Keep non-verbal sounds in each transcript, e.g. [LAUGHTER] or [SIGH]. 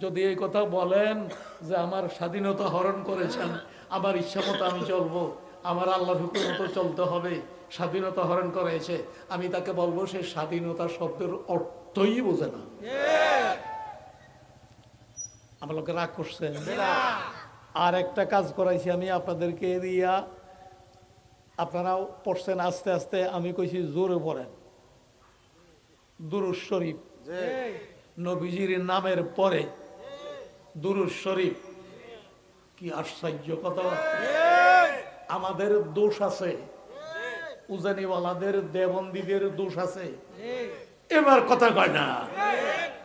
যদি এই কথা বলেন যে আমার স্বাধীনতা হরণ করেছেন আমার ইচ্ছা মতো আমি চলবো আমার আল্লাহ হুকুর মতো চলতে হবে স্বাধীনতা হরণ করেছে আমি তাকে বলব সে স্বাধীনতা শব্দের অর্থই বোঝে না। আমার লোকে রাগ করছেন আর একটা কাজ করাইছি আমি আপনাদেরকে দিয়া আপনারাও পড়ছেন আস্তে আস্তে আমি কইছি জোরে পড়েন। দুরুজ শরীফ। নবীজির নামের পরে দুরুজ শরীফ। কি আশ্চর্য কথা আমাদের দোষ আছে। উজানিওয়ালাদের দেবন্দীদের দোষ আছে। এবার কথা কয় না।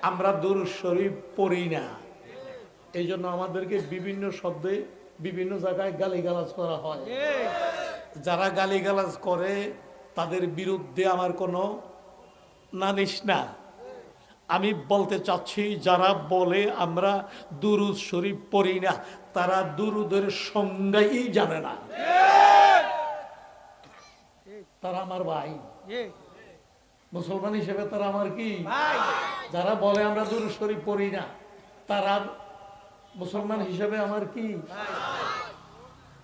আমরা দুরুজ শরীফ পড়ি না। এই জন্য আমাদেরকে বিভিন্ন শব্দে বিভিন্ন জায়গায় গালিগালাজ করা হয়। যারা গালিগালাজ করে তাদের বিরুদ্ধে আমার কোনো নালিশ না। আমি বলতে চাচ্ছি যারা বলে আমরা দুরুদ শরীফ পড়ি না তারা দুরুদের সংজ্ঞাই জানে না। তারা আমার ভাই। মুসলমান হিসেবে তারা আমার কি? যারা বলে আমরা দুরুদ শরীফ পড়ি না তারা মুসলমান হিসেবে আমার কি?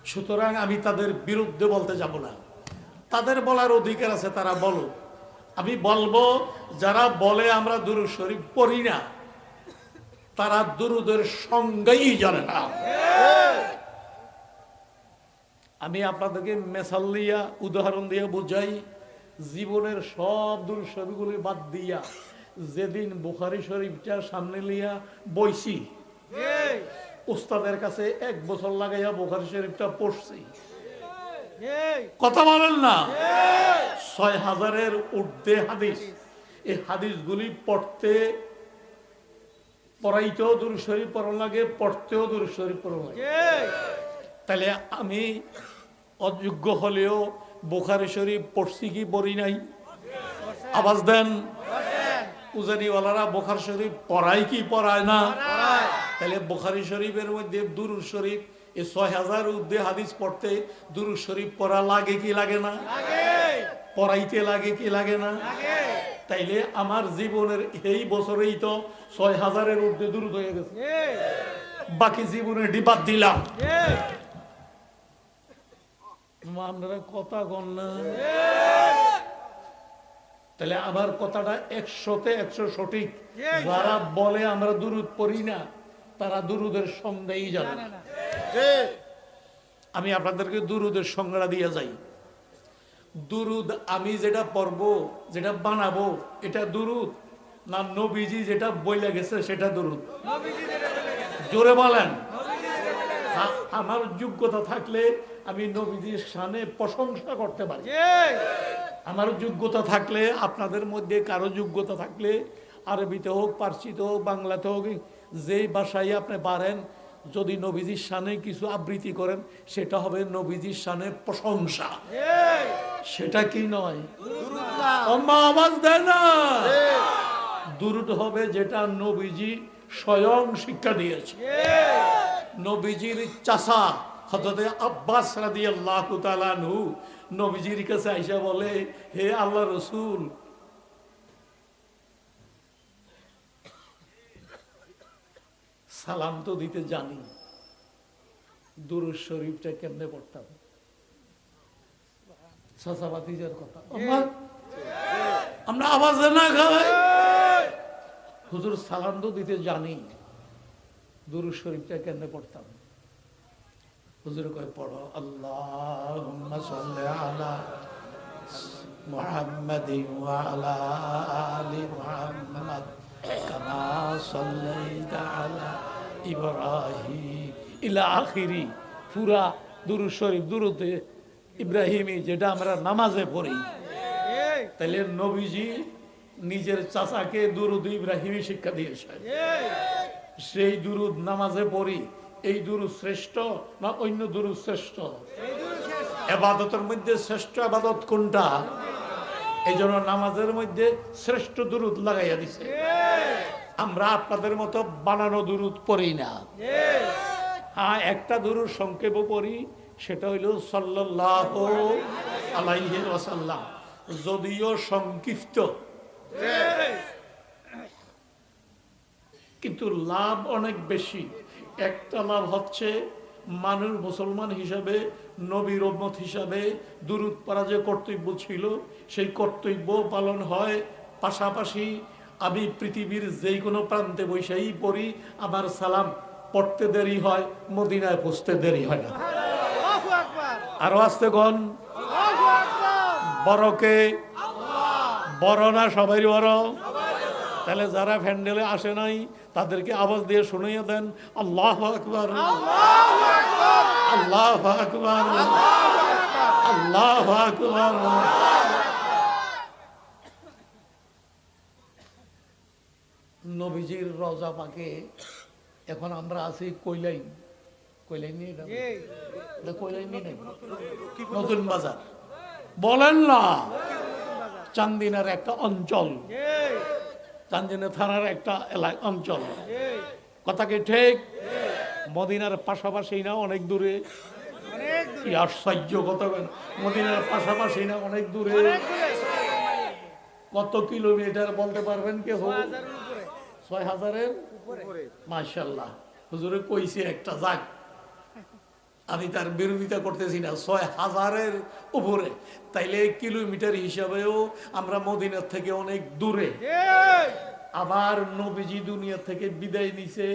সুতরাং আমি তাদের বিরুদ্ধে বলতে যাব না। তাদের বলার অধিকার আছে তারা বলো আমি বলব যারা বলে আমরা দুরুদ শরীফ পড়ি না তারা দুরুদের সংজ্ঞাই জানে না। আমি আপনাদেরকে মেসাল দিয়া উদাহরণ দিয়ে বুঝাই জীবনের সব দূর ছবিগুলি বাদ দিয়া যেদিন বুখারি শরীফটা সামনে লিয়া বইছি উস্তাদের কাছে এক বছর লাগাইয়া বুখারি শরীফটা পড়ছি। কথা বলেন না। ছয় হাজারের ঊর্ধ্বে হাদিস। এই হাদিসগুলি পড়তে পড়াইতেও দূর শরীফ পড়া লাগে পড়তেও দূর শরীফ পড়া লাগে। তাহলে আমি অযোগ্য হলেও বোখারি শরীফ পড়ছি কি পড়ি নাই? আওয়াজ দেন। উজানিওয়ালারা বোখার শরীফ পড়ায় কি পড়ায় না? তাহলে বোখারি শরীফের মধ্যে দুরুদ শরীফ এই ছয় হাজার উর্ধে হাদিস পড়তে দুরুদ শরীফ পড়া লাগে কি লাগে না? পড়াইতে লাগে কি লাগে না? তাইলে আমার জীবনের এই বছরেই তো ছয় হাজারের ঊর্ধ্বে দূরত হয়ে গেছে। বাকি জীবনে ডিবাদ দিলাম। আপনারা কথা কন না। তাহলে আমার কথাটা একশোতে একশো সঠিক। যারা বলে আমরা দুরুদ পড়ি না তারা দুরুদের সংজ্ঞাই জানে। না। আমি আপনাদেরকে দুরুদের সংজ্ঞা দিয়ে যাই। দুরুদ আমি যেটা পড়ব যেটা বানাবো এটা দুরুদ না নবীজি যেটা বইলে গেছে সেটা দুরুদ। জোরে বলেন। আ- আমার যোগ্যতা থাকলে আমি নবীজির সানে প্রশংসা করতে পারি। আমার যোগ্যতা থাকলে আপনাদের মধ্যে কারও যোগ্যতা থাকলে আরবিতে হোক পার্সিতে হোক বাংলাতে হোক যেই বাসায় আপনি পারেন যদি নবীজির সানে কিছু আবৃত্তি করেন সেটা হবে নবীজির সানে প্রশংসা। সেটা কি নয়? অম্মা আওয়াজ দেয় না? দুরুদ হবে যেটা নবীজি স্বয়ং শিক্ষা দিয়েছে। নবীজির চাষা হজরতে আব্বাস রাদি আল্লাহ তালানহু নবীজির কাছে আইসা বলে হে আল্লাহ রসুল সালাম তো দিতে জানি। দুরুদ শরীফটা কেমনে পড়তাম? চাষাবাতিজার কথা। আমরা না হুজুর, সালাম তো দিতে জানি। দুরুদ শরীফটা কেমনে পড়তাম? হুজুর কয়, পড়ো, আল্লাহুম্মা সাল্লি আলা মুহাম্মাদিন ওয়া আলা আলি সাল্লাইতা আলা ইব্রাহিম, ইলা আখিরি। পুরা দুরুদ শরীফ, দুরুদে ইব্রাহিমী, যেটা আমরা নামাজে পড়ি। তাহলে নবীজি নিজের চাচাকে দুরুদ ইব্রাহিমী শিক্ষা দিয়েছেন। সেই দুরুদ নামাজে পড়ি, এই দুরুদ শ্রেষ্ঠ না অন্য দুরুদ শ্রেষ্ঠ? এবাদতের মধ্যে শ্রেষ্ঠ আবাদত কোনটা? এই নামাজের মধ্যে শ্রেষ্ঠ দুরুদ লাগাইয়া দিছে। আমরা আপনাদের মতো বানানো দুরুদ পড়ি না। হ্যাঁ একটা দুরুদ সংক্ষেপ পড়ি, সেটা হইল সাল্লাহ আলাইহি যদিও সংক্ষিপ্ত। কিন্তু লাভ অনেক বেশি। একটা লাভ হচ্ছে, মানুষ মুসলমান হিসাবে, নবীর উম্মত হিসাবে দূরত পারা যে কর্তব্য ছিল, সেই কর্তব্য পালন হয় পাশাপাশি আমি পৃথিবীর যেই কোনো প্রান্তে বৈশাই পড়ি আমার সালাম পড়তে দেরি হয় মদিনায় পৌঁছতে দেরি হয় না। আরও আসতে গন বড়কে বড় না সবাই বড়? তাহলে যারা প্যান্ডেলে আসে নাই তাদেরকে আওয়াজ দিয়ে শুনিয়ে দেন আল্লাহ আকবর। আল্লাহ আকবর। আল্লাহ আকবর। নবীজির রজা পাকে। এখন আমরা আছি এটা? নিয়ে নতুন বাজার। বলেন না চান্দিনার একটা অঞ্চল। চান্দিনা থানার একটা এলাকা অঞ্চল। কথা কি ঠিক? মদিনার পাশাপাশি না অনেক দূরে? আশ্চর্য কথা মদিনার পাশাপাশি না অনেক দূরে? কত কিলোমিটার বলতে পারবেন কে হোক হাজারের উপরে। ছয় হাজারের? মার্শাল্লাহ হুজুরে কইছে একটা যাক। আমি তার বিরোধিতা করতেছি না ছয় হাজারের উপরে। তাইলে কিলোমিটার হিসাবেও আমরা মদিনার থেকে অনেক দূরে। আবার নবীজি দুনিয়া থেকে বিদায় নিছে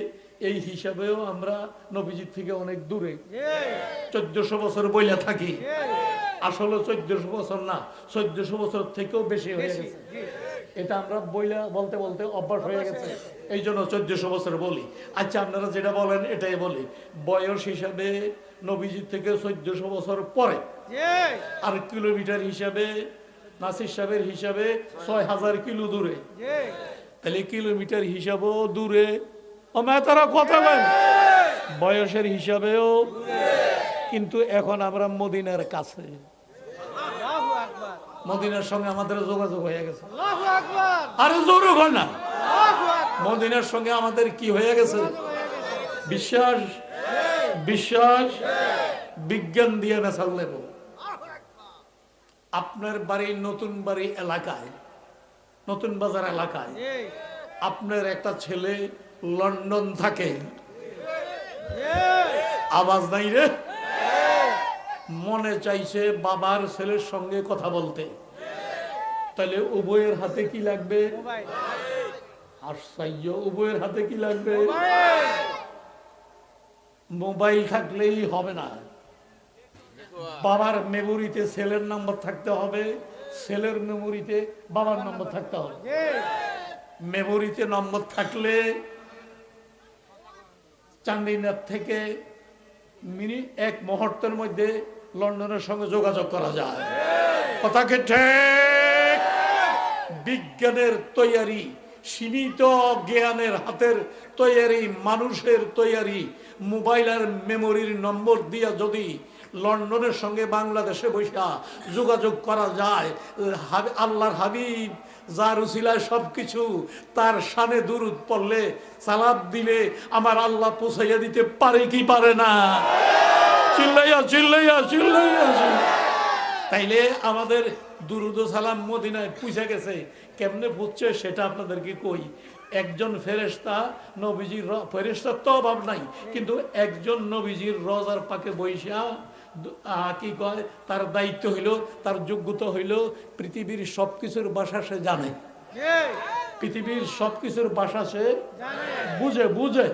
এই হিসাবেও আমরা নবীজির থেকে অনেক দূরে। চোদ্দশো বছর বইলা থাকি। আসলে চোদ্দশো বছর না চোদ্দশো বছর থেকেও বেশি হয়ে গেছে। এটা আমরা বইলা বলতে বলতে অভ্যাস হয়ে গেছে। এই জন্য চোদ্দশো বছর বলি। আচ্ছা আপনারা যেটা বলেন এটাই বলি। বয়স হিসাবে নবীজির থেকে চোদ্দশো বছর পরে আর কিলোমিটার হিসাবে নাসির সাহেবের হিসাবে ছয় হাজার কিলো দূরে। তাহলে কিলোমিটার হিসাবেও দূরে। ও তারা কথা বলেন। বয়সের হিসাবেও কিন্তু এখন আমরা মদিনার কাছে। মদিনার সঙ্গে আমাদের যোগাযোগ হয়ে গেছে। আরে হয় না। মদিনার সঙ্গে আমাদের কি হয়ে গেছে? বিশ্বাস বিশ্বাস বিজ্ঞান দিয়ে মেশাল নেব। আপনার বাড়ি নতুন বাড়ি এলাকায় নতুন বাজার এলাকায় আপনার একটা ছেলে লন্ডন থাকে। আওয়াজ নাই রে? মনে চাইছে বাবার ছেলের সঙ্গে কথা বলতে। তাহলে উভয়ের হাতে কি লাগবে? আশ্চর্য, উভয়ের হাতে কি লাগবে? মোবাইল থাকলেই হবে না। বাবার মেমোরিতে ছেলের নাম্বার থাকতে হবে, ছেলের মেমোরিতে বাবার নম্বর থাকতে হবে। মেমোরিতে নম্বর থাকলে চান্দিনাথ থেকে মিনি এক মুহূর্তের মধ্যে লন্ডনের সঙ্গে যোগাযোগ করা যায়। কথাকে ঠিক বিজ্ঞানের তৈয়ারি, সীমিত জ্ঞানের হাতের তৈয়ারি, মানুষের তৈয়ারি, মোবাইল আর মেমোরির নম্বর দিয়া যদি লন্ডনের সঙ্গে বাংলাদেশে বৈশা যোগাযোগ করা যায় আল্লাহর হাবিব যার উসিলায় সব কিছু তার সানে দূরত পড়লে সালাদ দিলে আমার আল্লাহ পৌঁছাইয়া দিতে পারে কি পারে না? চিল্লাইয়া চিল্লাইয়া চিল্লাইয়া। তাইলে আমাদের দুরুদ সালাম মদিনায় পুষে গেছে। কেমনে বুঝছে সেটা আপনাদেরকে কই। একজন ফেরেস্তা নবীজির ফেরেস্তার তো অভাব নাই কিন্তু একজন নবীজির রজার পাকে বৈশা কি কয় তার দায়িত্ব হইল তার যোগ্যতা হইল পৃথিবীর সব কিছুর বাসা সে জানে। পৃথিবীর সব কিছুর বাসা সে বুঝে বুঝে।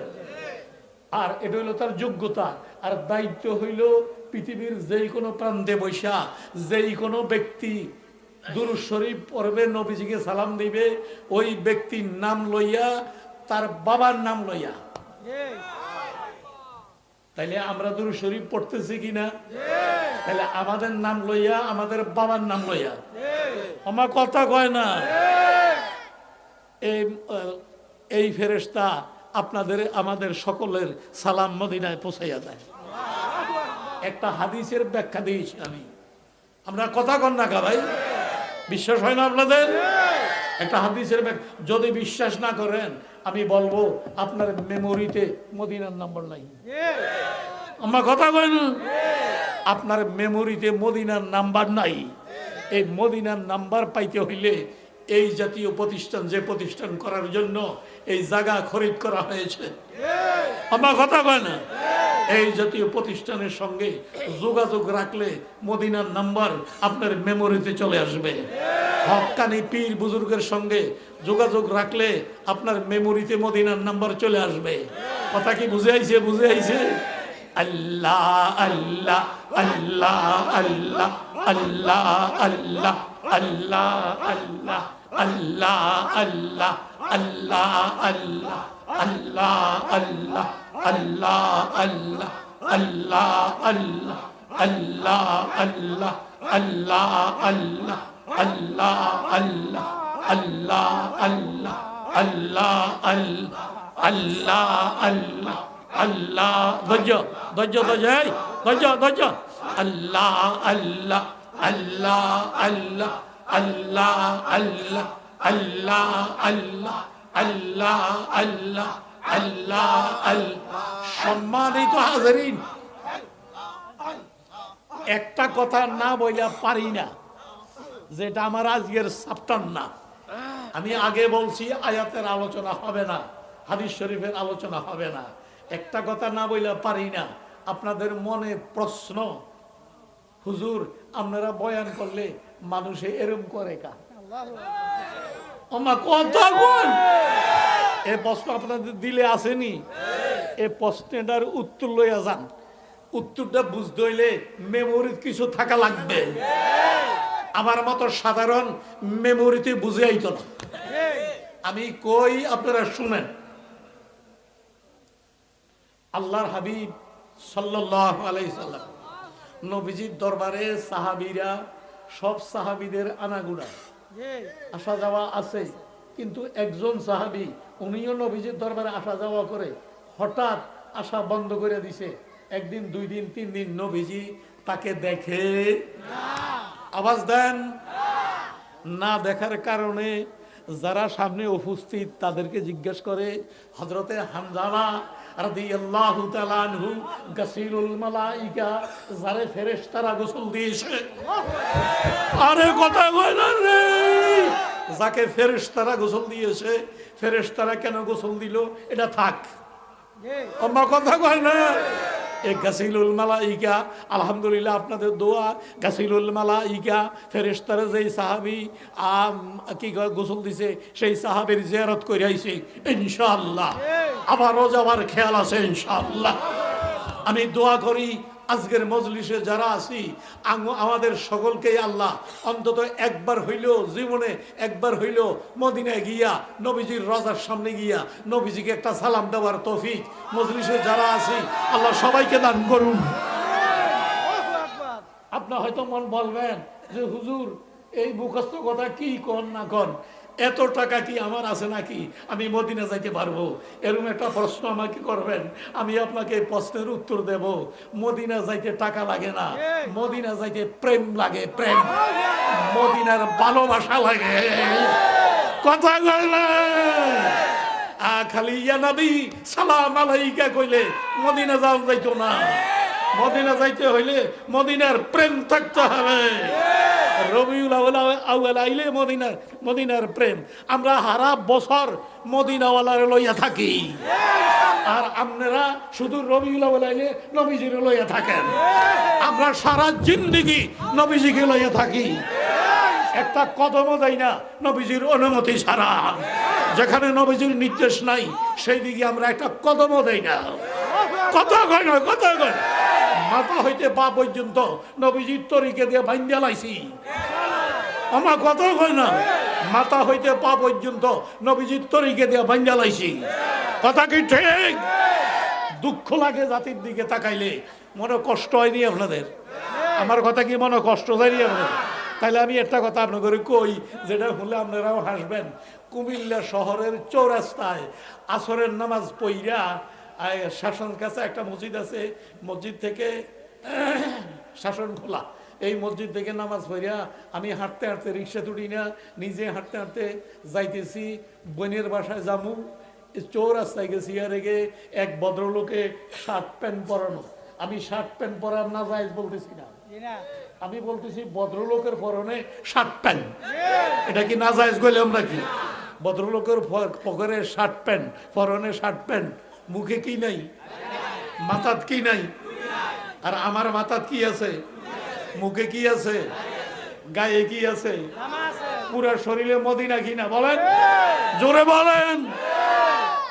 আর এটা হইল তার যোগ্যতা। আর দায়িত্ব হইল পৃথিবীর যেই কোনো প্রান্তে বৈশা যেই কোনো ব্যক্তি দুরুদ শরীফ পড়বে, নবীজিকে সালাম দিবে, ওই ব্যক্তির নাম লইয়া, তার বাবার নাম লইয়া। তাইলে আমরা দুরুদ শরীফ পড়তেছি কিনা? তাহলে আমাদের নাম লইয়া, আমাদের বাবার নাম লইয়া। আমার কথা কয় না? এই এই ফেরেশতা আপনাদের, আমাদের সকলের সালাম মদিনায় পৌঁছাইয়া দেয়। একটা হাদিসের ব্যাখ্যা দিয়েছি আমি। আমরা কথা কন না ভাই? বিশ্বাস হয় না আপনাদের? একটা হাদিসের ব্যাখ্যা। যদি বিশ্বাস না করেন, আমি বলব, আপনার মেমোরিতে মদিনার নম্বর নাই। আমরা কথা কয় না? আপনার মেমোরিতে মদিনার নাম্বার নাই। এই মদিনার নাম্বার পাইতে হইলে এই জাতীয় প্রতিষ্ঠান, যে প্রতিষ্ঠান করার জন্য এই জায়গা খরিদ করা হয়েছে। আমার কথা কয় না? এই জাতীয় প্রতিষ্ঠানের সঙ্গে যোগাযোগ রাখলে মদিনার নাম্বার আপনার মেমোরিতে চলে আসবে হকানি পীর বুজুর্গের সঙ্গে যোগাযোগ রাখলে আপনার মেমোরিতে মদিনার নাম্বার চলে আসবে কথা কি বুঝে আইছে বুঝে আইছে আল্লাহ আল্লাহ আল্লাহ আল্লাহ আল্লাহ আল্লাহ আল্লাহ আল্লাহ আল্লাহ আল্লাহ আল্লাহ আল্লাহ আল্লাহ আল্লাহ আল্লাহ আল্লাহ আল্লাহ আল্লাহ আল্লাহ আল্লাহ আল্লাহ আল্লাহ আল্লাহ আল্লাহ আল্লাহ আল্লাহ আল্লাহ আল্লাহ আল্লাহ আল্লাহ আল্লাহ ধৈর্য ধৈর্য ধৈর্য ধৈর্য ধৈর্য আল্লাহ আল্লাহ আল্লাহ আল্লাহ আল্লাহ আল্লাহ আল্লাহ আল্লাহ আল্লাহ আল্লাহ আল্লাহ আল্লাহ। সম্মানিত হাজারিন একটা কথা না বইলা পারি না যেটা আমার আজকের সাপ্তান না। আমি আগে বলছি আয়াতের আলোচনা হবে না হাদিস শরীফের আলোচনা হবে না। একটা কথা না বইলা পারি না আপনাদের মনে প্রশ্ন হুজুর আপনারা বয়ান করলে মানুষে এরম করে কা? এ প্রশ্ন আপনাদের দিলে আসেনি। এ প্রশ্নটার উত্তর লইয়া যান। উত্তরটা বুঝতে হইলে মেমোরির কিছু থাকা লাগবে। আমার মতো সাধারণ মেমোরিতে বুঝে আইত না। আমি কই আপনারা শুনেন। আল্লাহর হাবিব সাল্লাম, নবীজির দরবারে সাহাবীরা, সব সাহাবীদের আনাগুনা। আসা যাওয়া আছে, কিন্তু একজন সাহাবী উনিও নবীজির দরবারে আসা যাওয়া করে, হঠাৎ আসা বন্ধ করে দিছে। একদিন, দুই দিন, তিন দিন নবীজি তাকে দেখে। আওয়াজ দেন। না দেখার কারণে যারা সামনে উপস্থিত তাদেরকে জিজ্ঞেস করে হজরতে হানজালা রাদিয়াল্লাহু তাআলা আনহু কথা কয় না যাকে ফেরেশতারা গোসল দিয়েছে ফেরেশতারা কেন গোসল দিল? এটা থাক। আমার কথা কয় না? এ গাছিলুল মালাইকা আলহামদুলিল্লাহ আপনাদের দোয়া। গাছিলুল মালাইকা ফেরেশতারা যেই সাহাবি আম কি কয় গোসল দিছে সেই সাহাবীর জিয়ারত করে আইছে ইনশাআল্লাহ। আবারও যাওয়ার খেয়াল আছে ইনশাআল্লাহ। আমি দোয়া করি আজকের মজলিসে যারা আছি আমাদের সকলকেই আল্লাহ অন্তত একবার হইল জীবনে একবার হইল মদিনায় গিয়া, নবীজির রজার সামনে গিয়া, নবীজিকে একটা সালাম দেওয়ার তৌফিক মজলিসে যারা আছি, আল্লাহ সবাইকে দান করুন। আপনার হয়তো মন বলবেন যে, হুজুর, এই মুখস্থ কথা কি কন না কন? এত টাকা কি আমার আছে নাকি? আমি মদিনা যাইতে পারব? এরকম একটা প্রশ্ন আমাকে করবেন। আমি আপনাকে প্রশ্নের উত্তর দেব। মদিনা যাইতে টাকা লাগে না। মদিনা যাইতে প্রেম লাগে, প্রেম। মদিনার ভালোবাসা লাগে। কথা আ, খালি ইয়া নবী, সালাম আলাইকা কইলে, মদিনা যাও যাইতো না। মদিনা যাইতে হইলে মদিনার প্রেম থাকতে হবে। রবিউল আউয়াল আইলে মদিনার মদিনার প্রেম। আমরা হারা বছর মদিনাওয়ালার লইয়া থাকি। আর আপনারা শুধু রবিউল আউয়াল আইলে নবীজির লইয়া থাকেন। আমরা সারা জিন্দিগি নবীজিকে লইয়া থাকি। একটা কদমও দেয় না নবীজির অনুমতি ছাড়া। যেখানে নবীজির নির্দেশ নাই সেই দিকে আমরা একটা কদমও দেই না। কথা কয় কথা কয়। মাথা হইতে পা পর্যন্ত নবীজির তরিকে দিয়ে ভাঙ্গা লাইছি। আমার কথা কয় না, মাথা হইতে পা পর্যন্ত নবীজির তরিকে দিয়ে ভাঙ্গা লাইছি। কথা কি ঠিক? দুঃখ লাগে জাতির দিকে তাকাইলে, মনে কষ্ট হয়নি আপনাদের? আমার কথা কি মনে কষ্ট হয়নি আপনাদের? তাহলে আমি একটা কথা আপনাদের কই, যেটা হলে আপনারাও হাসবেন। কুমিল্লা শহরের চৌরাস্তায় আসরের নামাজ পইরা শাসন কাছে একটা মসজিদ আছে মসজিদ থেকে [CLEARS THROAT] শাসন খোলা। এই মসজিদ থেকে নামাজ পড়িয়া আমি হাঁটতে হাঁটতে রিক্সা তুলি না নিজে হাঁটতে হাঁটতে যাইতেছি বোনের বাসায় যামু চৌরাস্তায় গেছি আর রেগে এক ভদ্রলোকে শার্ট প্যান্ট পরানো। আমি শার্ট প্যান্ট পরার না যাই বলতেছি না। আমি বলতেছি ভদ্রলোকের পরনে শার্ট প্যান্ট। এটা কি না জায়েজ গেলাম নাকি? ভদ্রলোকের প- পকেটে শার্ট প্যান্ট পরনে শার্ট প্যান্ট। মুখে কি নাই? মাথাত কি নাই? আর আমার মাথাত কি আছে? মুখে কি আছে? গায়ে কি আছে? পুরা শরীরে মদিনা কিনা বলেন? জোরে বলেন?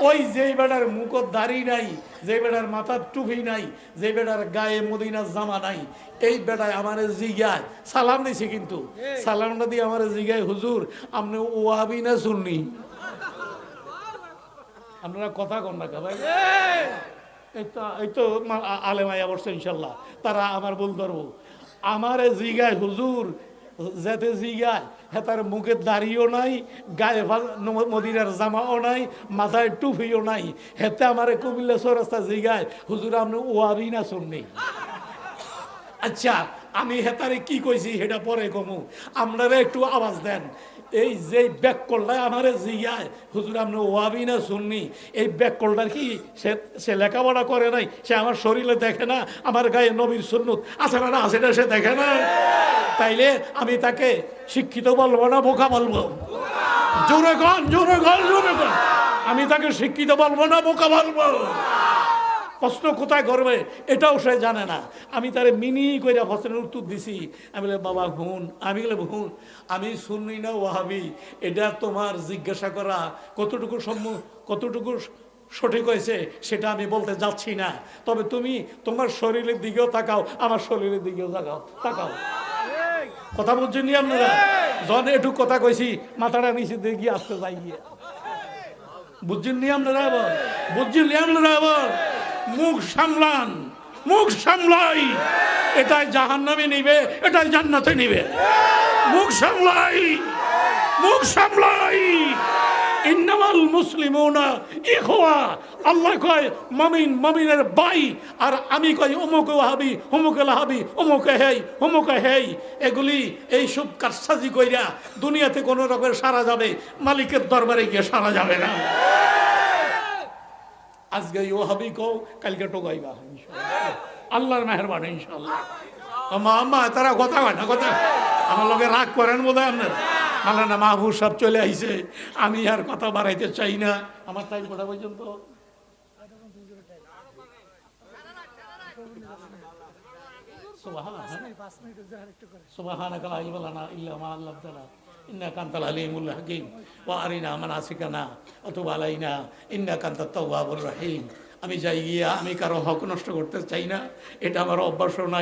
ওই যেই বেটার মুখত দাড়ি নাই যে বেটার মাথার টুপি নাই যে বেটার গায়ে মদিনার জামা নাই এই বেটায় আমার জিগায়। সালাম দিছি কিন্তু। সালামটা দিয়ে আমার জিগায় হুজুর আপনি ওয়াবি না শুননি আপনারা কথা কন না ভাই এই তো আলেমাইয়া বসছে ইনশাল্লাহ। তারা আমার বল ধরবো। আমার জিগায়, হুজুর, যেতে জিগায়। হ্যাঁ তার মুখের দাড়িও নাই, গায়ে মদিনার জামাও নাই, মাথায় টুপিও নাই। হেতে আমার কুমিল্লা চৌরাস্তা জিগায়। হুজুর, আপনি ওয়াবি না শুননি আচ্ছা আমি হেতারে কি কইছি সেটা পরে কমু। আপনারা একটু আওয়াজ দেন। এই যে ব্যাক কলটা আমার জিগায়, হুজুর, আপনি ওয়াবি না শুননি এই ব্যাক কলটার কি সে সে লেখাপড়া করে নাই? সে আমার শরীরে দেখে না, আমার গায়ে নবীর সুন্নত আছে না আছে না সে দেখে না? তাইলে আমি তাকে শিক্ষিত বলব না, বোকা বলব? জোরে গন জোরে গন জোরে গন আমি তাকে শিক্ষিত বলব না, বোকা বলব? প্রশ্ন কোথায় করবে এটাও সে জানে না। আমি তারে মিনি কইরা প্রশ্নের উত্তর দিছি। আমি বলে বাবা, হুন। আমি বলে হুন। আমি শুনি না ওহাবি এটা তোমার জিজ্ঞাসা করা কতটুকু সম্মু, কতটুকু সঠিক হয়েছে সেটা আমি বলতে যাচ্ছি না। তবে তুমি তোমার শরীরের দিকেও তাকাও, আমার শরীরের দিকেও তাকাও তাকাও। কথা বুঝছেন নি আপনারা? জন একটু কথা কইছি, মাথাটা নিচে গিয়ে আসতে যাই গিয়ে। বুঝছেন নি আপনারা আবার? বুঝছেন নি আপনারা আবার? মুখ সামলান, মুখ সামলাই। এটাই জাহান্নামে নিবে, এটাই জান্নাতে নিবে। মুখ সামলাই মুখ সামলাই। ইন্নামাল মুসলিমুনা ইখওয়া। আল্লাহ কয়, মামিন, মামিনের ভাই আর আমি কই অমুকে ওয়াহাবি অমুকে লাহাবি অমুকে হেই অমুকে হেই। এগুলি এই সব কারসাজি কইরা দুনিয়াতে কোনো রকমের সারা যাবে, মালিকের দরবারে গিয়ে সারা যাবে না। আজকে ইও হবি কো কালকে টোকাইবা আল্লাহর মেহরবান ইনশাল্লাহ মা আম্মা তারা কথা হয় না কথা আমার লোকে রাগ করেন বোধ হয় আপনার মালানা মাহবুব সব চলে আইছে আমি আর কথা বাড়াইতে চাই না আমার টাইম কটা পর্যন্ত সুবাহ সুবাহ ইন্না কান্তাল আলিমুল হাকিম ও আরিনা মানাসিকানা অথবা আলাইনা ইন্না কান্তা তবাবুর রাহিম আমি যাই গিয়া, আমি কারও হক নষ্ট করতে চাই না। এটা আমার অভ্যাসও নাই।